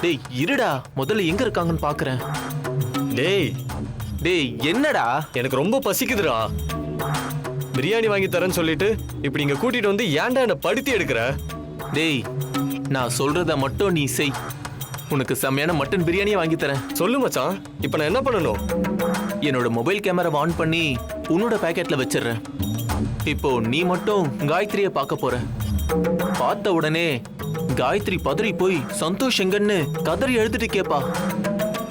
டேய் இருடா. முதல்ல எங்க இருக்காங்கன்னு பாக்குறேன். டேய். டேய் என்னடா? எனக்கு ரொம்ப பசிக்குதுடா. பிரியாணி வாங்கி தரேன்னு சொல்லிட்டு இப்படி இங்க கூட்டிட்டு வந்து ஏன்டா என்ன படுத்தி எடுக்கிற? டேய் நான் சொல்றத மட்டும் நீ செய். உனக்கு செம்மையான மட்டன் பிரியாணியே வாங்கி தரேன். சொல்லு மச்சான். இப்போ நான் என்ன பண்ணணும்? என்னோட மொபைல் கேமரா ஆன் பண்ணி உன்னோட பேக்கெட்ல வச்சிடுறேன். இப்போ நீ மட்டும் காயத்ரியை பார்க்க போற. பார்த்த உடனே காயத்ரி பதறி போய் சந்தோஷ் எங்கன்னு கதறி எழுதிட்டு கேப்பா.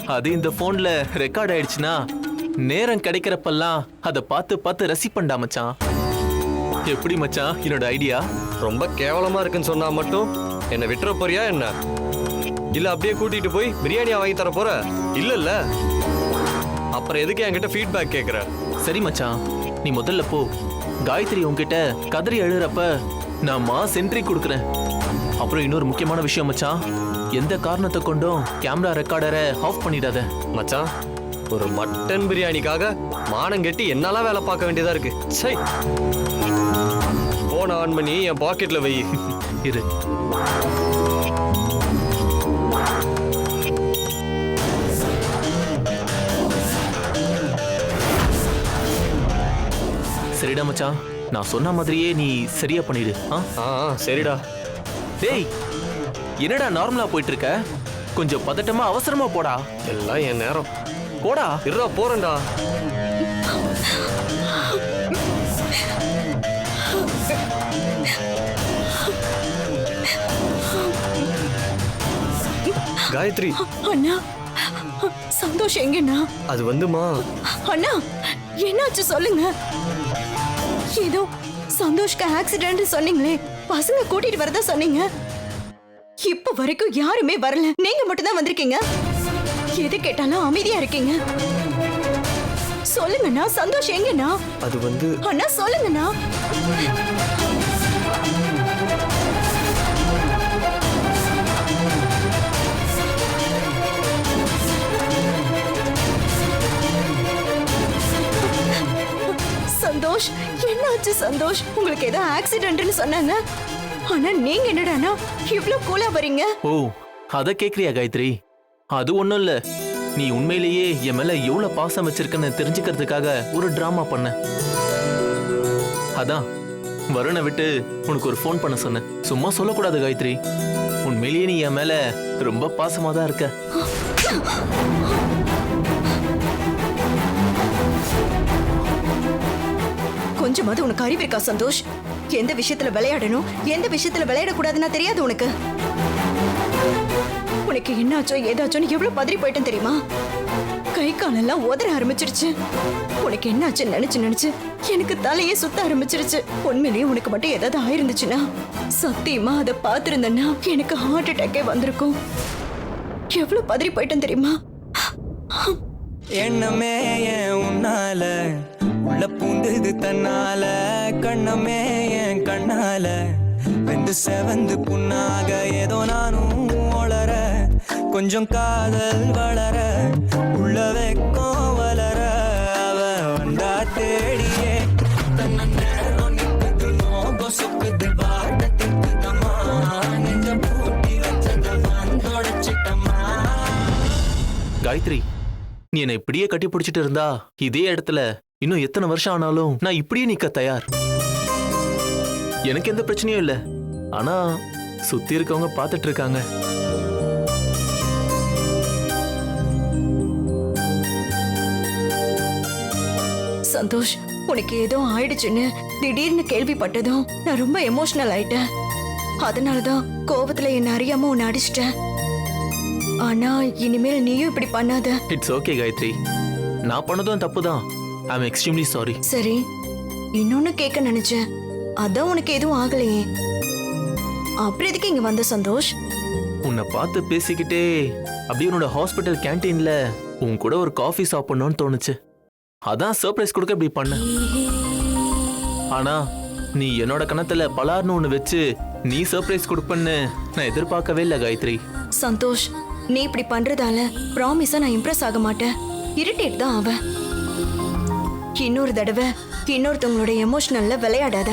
அது இந்த போன்ல ரெக்கார்ட் ஆயிடுச்சுன்னா நேரம் கிடைக்கிறப்பெல்லாம் அதை பார்த்து பார்த்து ரசிப்பண்டா மச்சான். எப்படி மச்சான் என்னோட ஐடியா ரொம்ப கேவலமா இருக்குன்னு சொன்னா மட்டும் என்னை விட்டுற போறியா என்ன? இல்ல அப்படியே கூட்டிட்டு போய் பிரியாணியா வாங்கி தர போற? இல்ல இல்ல. அப்புறம் எதுக்கு என்கிட்ட ஃபீட்பேக் கேக்குற? சரி மச்சான். நீ முதல்ல போ. காயத்ரி உன்கிட்ட கதறி எழுறப்ப நான் மா சென்ட்ரி கொடுக்குறேன். அப்புறம் இன்னொரு முக்கியமான விஷயம் மச்சான். எந்த காரணத்தை கொண்டும் கேமரா ரெக்கார்டரை ஆஃப் பண்ணிடாத. மச்சான் ஒரு மட்டன் பிரியாணிக்காக மானம் கெட்டி என்னெல்லாம் வேலை பார்க்க வேண்டியதா இருக்கு. சை. போன் ஆன் பண்ணி என் பாக்கெட்ல வை. இரு. சரிடா மச்சான். நான் சொன்ன மாதிரியே நீ சரியா பண்ணிடு ஆ, சரிடா. டேய் என்னடா நார்மலா போயிட்டு இருக்க கொஞ்சம் பதட்டமா அவசரமா போடா. எல்லாம் என் நேரம். போடா. இருடா போறேன்டா. காயத்ரி. அண்ணா சந்தோஷ் எங்கண்ணா? அது வந்துமா? அண்ணா என்னாச்சு சொல்லுங்க. ஏதோ சந்தோஷ்க்கு ஆக்சிடென்ட் சொன்னீங்களே. பசங்க கூட்டிட்டு வரதா சொன்னீங்க? இப்ப வரைக்கும் யாருமே வரல. நீங்க மட்டும் தான் வந்திருக்கீங்க. எது கேட்டாலும் அமைதியா இருக்கீங்க. சொல்லுங்கண்ணா சந்தோஷ் எங்கண்ணா? அது வந்து அண்ணா சொல்லுங்கண்ணா. சந்தோஷ் என்னாச்சு சந்தோஷ்? உங்களுக்கு ஏதோ ஆக்சிடென்ட்னு சொன்னாங்க. ஆனா நீங்க என்னடானா? இவ்ளோ கூலா வரீங்க. ஓ அத கேக்குறியா காயத்ரி? அது ஒண்ணும் இல்ல. நீ உண்மையிலேயே என் மேல எவ்வளவு பாசம் வச்சிருக்கன்னு தெரிஞ்சுக்கிறதுக்காக ஒரு டிராமா பண்ண. அதான் வருணை விட்டு உனக்கு ஒரு ஃபோன் பண்ண சொன்னேன். சும்மா சொல்லக்கூடாது காயத்ரி. உண்மையிலேயே நீ என் மேல ரொம்ப பாசமா தான் இருக்க கொஞ்சமாவது உனக்கு அறிவு இருக்கா சந்தோஷ்? எந்த விஷயத்துல விளையாடணும் எந்த விஷயத்துல விளையாடக்கூடாதுன்னா தெரியாது உனக்கு. உனக்கு என்னாச்சோ ஏதாச்சோன்னு எவ்வளவு பதறி போயிட்டேன் தெரியுமா? கை காலெல்லாம் உதற ஆரம்பிச்சிருச்சு. உனக்கு என்னாச்சுன்னு நினைச்சு நினைச்சு எனக்கு தலையே சுத்த ஆரம்பிச்சிருச்சு. உண்மையிலேயே உனக்கு மட்டும் ஏதாவது ஆயிருந்துச்சுன்னா சத்தியமா அதை பார்த்துருந்தேன்னா எனக்கு ஹார்ட் அட்டாக்கே வந்திருக்கும். எவ்வளவு பதறி போயிட்டேன் தெரியுமா? என்னமே உன்னால உள்ள பூந்தது தன்னால கண்ணமே என் கண்ணால. வெந்து செவந்து புண்ணாக ஏதோ நானும் வளர கொஞ்சம் காதல் வளர உள்ள வெக்கம் வளர. அவ வந்தா தேடியே நேரம் நிக்குது பூட்டி வச்சத காயத்ரி நீ என்னை இப்படியே கட்டி பிடிச்சிட்டு இருந்தா இதே இடத்துல இன்னும் எத்தனை வருஷம் ஆனாலும் நான் இப்படியே நிக்க தயார். எனக்கு எந்த பிரச்சனையும் இல்ல. ஆனா சுத்தி இருக்கவங்க பார்த்துட்டு இருக்காங்க. சந்தோஷ் உனக்கு ஏதோ ஆயிடுச்சுன்னு திடீர்னு கேள்விப்பட்டதும் நான் ரொம்ப எமோஷனல் ஆயிட்டேன். அதனாலதான் கோவத்துல என்ன அறியாம உன்னை அடிச்சிட்டேன். ஆனா இனிமேல் நீயும் இப்படி பண்ணாத. இட்ஸ் ஓகே காயத்ரி நான் பண்ணதும் தப்பு தான் ஐ எம் எக்ஸ்ட்ரீம்லி சாரி சரி இன்னொன்னு கேட்க நினைச்சேன். அதான் உனக்கு எதுவும் ஆகலையே. அப்புறம் எதுக்கு இங்க வந்த சந்தோஷ்? உன்னை பார்த்து பேசிக்கிட்டே அப்படியே உன்னோட ஹாஸ்பிட்டல் கேண்டீன்ல உன் கூட ஒரு காஃபி சாப்பிடணும்னு தோணுச்சு. அதான் சர்ப்ரைஸ் கொடுக்க இப்படி பண்ணேன் ஆனா நீ என்னோட கணத்துல பலார்னு ஒன்று வச்சு நீ சர்ப்ரைஸ் கொடுப்பன்னு நான் எதிர்பார்க்கவே இல்லை காயத்ரி. சந்தோஷ் நீ இப்படி பண்றதால ப்ராமிஸா நான் இம்ப்ரெஸ் ஆக மாட்டேன். இரிட்டேட் தான் அவ இன்னொரு தடவை இன்னொருத்தவங்களுடைய எமோஷனல்ல விளையாடாத.